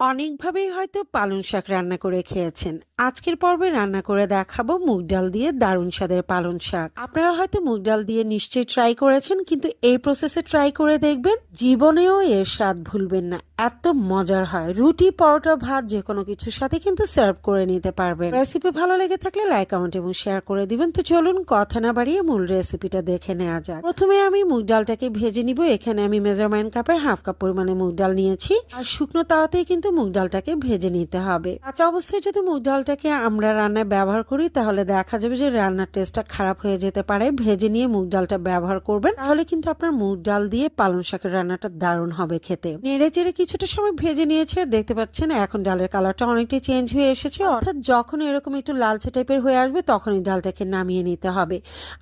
অনেকভাবেই হয়তো পালং শাক রান্না করে খেয়েছেন। আজকের পর্বে রান্না করে দেখাবো মুগ ডাল দিয়ে দারুণ স্বাদের পালং শাক। আপনারা হয়তো মুগ ডাল দিয়ে নিশ্চয়ই ট্রাই করেছেন, কিন্তু এই প্রসেসে ট্রাই করে দেখবেন, জীবনেও এর স্বাদ ভুলবেন না। এত মজার হয়। রুটি, পরোটা, ভাত যে কোনো কিছুর সাথে কিন্তু সার্ভ করে নিতে পারবেন। রেসিপি ভালো লেগে থাকলে লাইক কমেন্ট এবং শেয়ার করে দিবেন। তো চলুন কথা না বাড়িয়ে মূল রেসিপিটা দেখে নেওয়া যাক। প্রথমে আমি মুগ ডালটাকে ভেজে নিব। এখানে আমি মেজারমেন্ট কাপের হাফ কাপ পরিমাণে মুগ ডাল নিয়েছি। আর শুকনো তাওয়াতেই কিন্তু মুগ ডালটাকে ভেজে নিতে হবে। কাঁচা অবস্থায় যদি মুগ ডালটাকে আমরা রান্নায় ব্যবহার করি, তাহলে দেখা যাবে যে রান্নার টেস্টটা খারাপ হয়ে যেতে পারে। ভেজে নিয়ে মুগ ডালটা ব্যবহার করবেন। তাহলে কিন্তু আপনার মুগ ডাল দিয়ে পালং শাকের রান্নাটা দারুণ হবে খেতে। নেড়ে চেড়ে কিছুটা সময় ভেজে নিয়েছে, দেখতে পাচ্ছেন এখন ডালের কালারটা অনেকটাই চেঞ্জ হয়ে এসেছে। অর্থাৎ যখন এরকম একটু লালচে টাইপের হয়ে আসবে, তখনই ডালটাকে নামিয়ে নিতে হবে।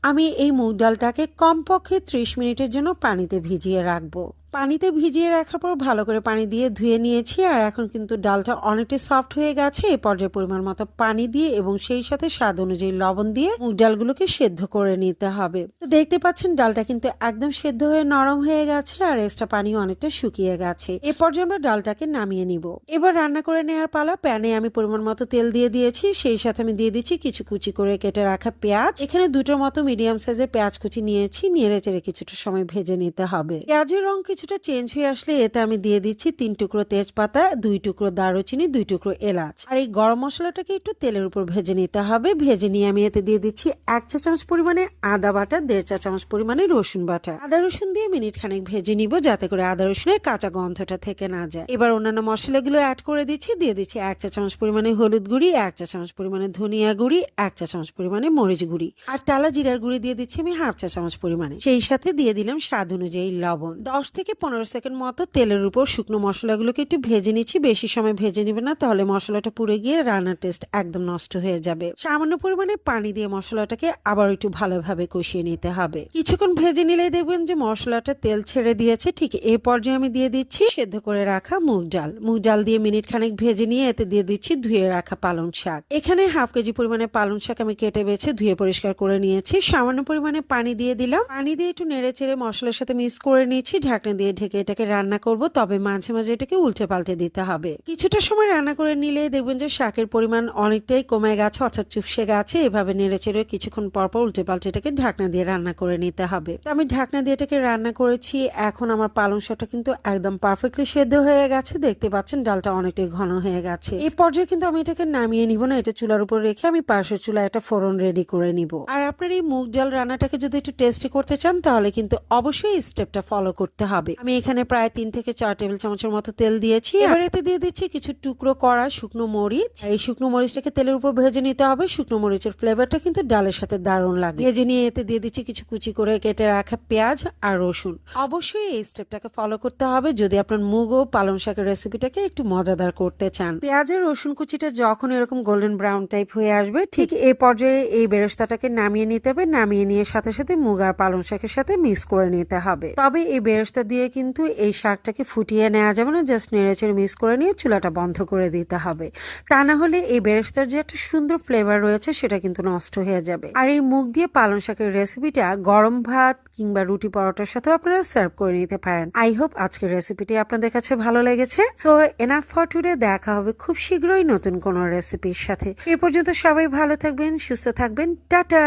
আমি এই মুগ ডালটাকে কমপক্ষে ত্রিশ মিনিটের জন্য পানিতে ভিজিয়ে রাখব। পানিতে ভিজিয়ে রাখার পর ভালো করে পানি দিয়ে ধুয়ে নিয়েছি, আর এখন কিন্তু ডালটা অনেকটাই সফট হয়ে গেছে। এই পর্যায়ে পরিমাণ মতো পানি দিয়ে এবং সেই সাথে স্বাদ অনুযায়ী লবণ দিয়ে মুগ ডালগুলোকে সেদ্ধ করে নিতে হবে। তো দেখতে পাচ্ছেন, ডালটা কিন্তু একদম সেদ্ধ হয়ে নরম হয়ে গেছে, আর এক্সট্রা পানি অনেকটা শুকিয়ে গেছে। এ পর্যায়ে আমরা ডালটাকে নামিয়ে নিব। এবার রান্না করে নেওয়ার পালা, প্যানে আমি পরিমাণ মতো তেল দিয়ে দিয়েছি, সেই সাথে আমি দিয়ে দিচ্ছি কিছু কুচি করে কেটে রাখা পেঁয়াজ। এখানে দুটোর মতো মিডিয়াম সাইজের পেঁয়াজ কুচি নিয়েছি নেড়ে চেড়ে কিছুটা সময় ভেজে নিতে হবে। পেঁয়াজের রং কিছুটা চেঞ্জ হয়ে আসলে এতে আমি দিয়ে দিচ্ছি তিন টুকরো তেজপাতা, দুই টুকরো দারুচিনি, দুই টুকরো এলাচ। আর এই গরম মশলাটাকে একটু তেলের উপর ভেজে নিতে হবে। ভেজে নিয়ে আমি এতে দিয়ে দিচ্ছি এক চা চামচ পরিমাণে আদা বাটা, দেড় চা চামচ পরিমাণে রসুন বাটা। আদা রসুন দিয়ে মিনিট খানেক ভেজে নিব যাতে করে আদা রসুনের কাঁচা গন্ধটা থেকে না যায়। এবার অন্যান্য মশলাগুলো অ্যাড করে দিচ্ছি। দিয়ে দিচ্ছি এক চা চামচ পরিমাণে হলুদ গুঁড়ি, এক চা চামচ পরিমাণে ধনিয়া গুঁড়ি, এক চা চামচ পরিমাণে মরিচ গুঁড়ি। আর টালা জিরার গুঁড়ি দিয়ে দিচ্ছি আমি হাফ চা চামচ পরিমাণে। সেই সাথে দিয়ে দিলাম স্বাদ অনুযায়ী লবণ। দশ থেকে পনেরো সেকেন্ড মতো তেলের উপর শুকনো মশলাগুলোকে একটু ভেজে নিচ্ছি। বেশি সময় ভেজে নিবে না, তাহলে মশলাটা পুড়ে গিয়ে রান্নার টেস্ট একদম নষ্ট হয়ে যাবে। সামান্য পরিমাণে পানি দিয়ে মশলাটাকে আবার একটু ভালোভাবে কষিয়ে নিতে হবে। কিছুক্ষণ ভেজে নিলে দেখবেন যে মশলাটা তেল ছেড়ে দিয়েছে। ঠিক এই পর্যায়ে আমি দিয়ে দিচ্ছি সেদ্ধ করে রাখা মুগ ডাল। মুগ ডাল দিয়ে মিনিট খানেক ভেজে নিয়ে এতে দিয়ে দিচ্ছি ধুয়ে রাখা পালং শাক। এখানে হাফ কেজি পরিমাণে পালং শাক আমি কেটে বেছে ধুয়ে পরিষ্কার করে নিয়েছি। সামান্য পরিমাণে পানি দিয়ে দিলাম। পানি দিয়ে একটু নেড়ে চেড়ে মশলার সাথে মিক্স করে নিয়েছি। ঢাকনা দিয়ে ঢেকে এটাকে রান্না করব, তবে মাঝে মাঝে এটাকে উল্টে পাল্টে দিতে হবে। কিছুটা সময় রান্না করে নিলে দেখবেন যে শাকের পরিমাণ অনেকটাই কমে গেছে, অর্থাৎ চুপসে গেছে। এভাবে নেড়ে চেড়ে কিছুক্ষণ পর পর উল্টে পাল্টে এটাকে ঢাকনা দিয়ে রান্না করে নিতে হবে। আমি ঢাকনা দিয়ে এটাকে রান্না করেছি। এখন আমার পালং শাকটা কিন্তু একদম পারফেক্টলি সেদ্ধ হয়ে গেছে। দেখতে পাচ্ছেন ডালটা অনেকটাই ঘন হয়ে গেছে। এই পর্যায়ে কিন্তু আমি এটাকে নামিয়ে নিব না, এটা চুলার উপর রেখে আমি পাশের চুলা একটা ফোড়ন রেডি করে নিব। আর আপনার এই মুগ ডাল রান্নাটাকে যদি একটু টেস্টি করতে চান, তাহলে কিন্তু অবশ্যই স্টেপটা ফলো করতে হবে। আমি এখানে প্রায় তিন থেকে চার টেবিল চামচের মতো তেল দিয়েছি। এবার এতে দিয়ে দিচ্ছি কিছু টুকরো করা শুকনো মরিচ। এই শুকনো মরিচটাকে তেলের উপর ভেজে নিতে হবে। শুকনো মরিচের ফ্লেভারটা কিন্তু ডালের সাথে দারুণ লাগে। ভেজে নিয়ে এতে দিয়ে দিচ্ছি কিছু কুচি করে কেটে রাখা পেঁয়াজ আর রসুন। অবশ্যই এই স্টেপটাকে ফলো করতে হবে। যদি আপনার মুগ ও পালং শাকের রেসিপিটাকে একটু মজাদার করতে চান। পেঁয়াজ আর রসুন কুচিটা যখন এরকম গোল্ডেন ব্রাউন টাইপ হয়ে আসবে ঠিক এই পর্যায়ে এই বেরেস্তাটাকে নামিয়ে নিতে হবে। নামিয়ে নিয়ে সাথে সাথে মুগ আর পালং শাকের সাথে মিক্স করে নিতে হবে। তবে এই বেরেস্তা দিয়ে কিন্তু এই শাকটাকে ফুটিয়ে নেওয়া যাবে না জাস্ট নেড়েচেড়ে মিক্স করে নিয়ে চুলাটা বন্ধ করে দিতে হবে। তা না হলে এই বেরেস্তার যে একটা সুন্দর ফ্লেভার রয়েছে, সেটা কিন্তু নষ্ট হয়ে যাবে। আর এই মুখ দিয়ে পালং শাকের রেসিপিটা গরম ভাত কিংবা রুটি পরোটার সাথেও আপনারা সার্ভ করে নিতে পারেন। আই হোপ আজকের রেসিপিটি আপনাদের কাছে ভালো লেগেছে। সো এনাফ ফর টুডে দেখা হবে খুব শীঘ্রই নতুন কোনো রেসিপির সাথে। এ পর্যন্ত সবাই ভালো থাকবেন, সুস্থ থাকবেন। টাটা!